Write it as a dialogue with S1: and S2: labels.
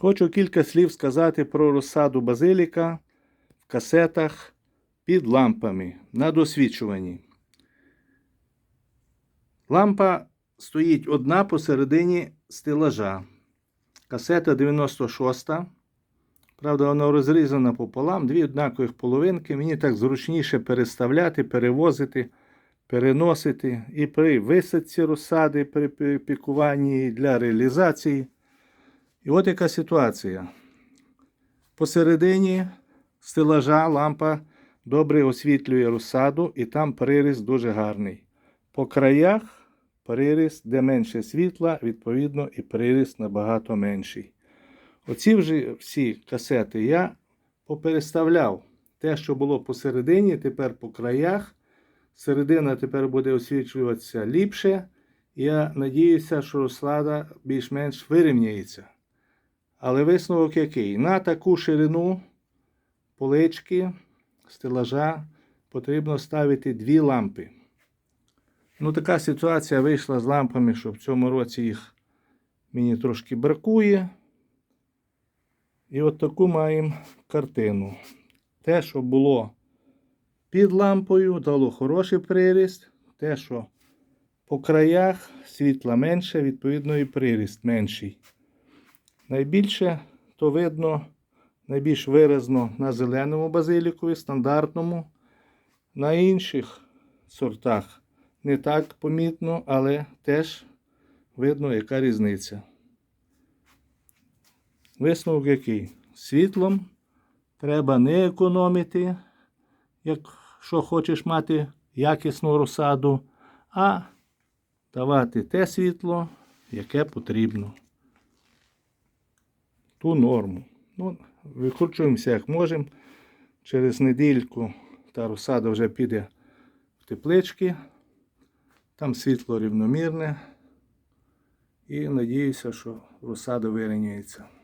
S1: Хочу кілька слів сказати про розсаду базиліка в касетах під лампами на досвідчуванні. Лампа стоїть одна посередині стелажа. Касета 96. Правда, вона розрізана пополам, дві однакових половинки. Мені так зручніше переставляти, перевозити, переносити. І при висадці розсади, при пікуванні для реалізації. І от яка ситуація. Посередині стелажа лампа добре освітлює розсаду, і там приріст дуже гарний. По краях приріст, де менше світла, відповідно, і приріст набагато менший. Оці вже всі касети я попереставляв. Те, що було посередині, тепер по краях. Середина тепер буде освітлюватися ліпше. Я надіюся, що розсада більш-менш вирівняється. Але висновок який? На таку ширину полички, стелажа потрібно ставити дві лампи. Ну, така ситуація вийшла з лампами, що в цьому році їх мені трошки бракує. І от таку маємо картину. Те, що було під лампою, дало хороший приріст. Те, що по краях світла менше, відповідно, і приріст менший. Найбільше то видно найбільш виразно на зеленому базилікові, стандартному. На інших сортах не так помітно, але теж видно, яка різниця. Висновок який? Світлом треба не економити, якщо хочеш мати якісну розсаду, а давати те світло, яке потрібно. Ту норму. Ну, викручуємося як можемо. Через недільку та розсада вже піде в теплички. Там світло рівномірне. І надіюся, що розсада вирівняється.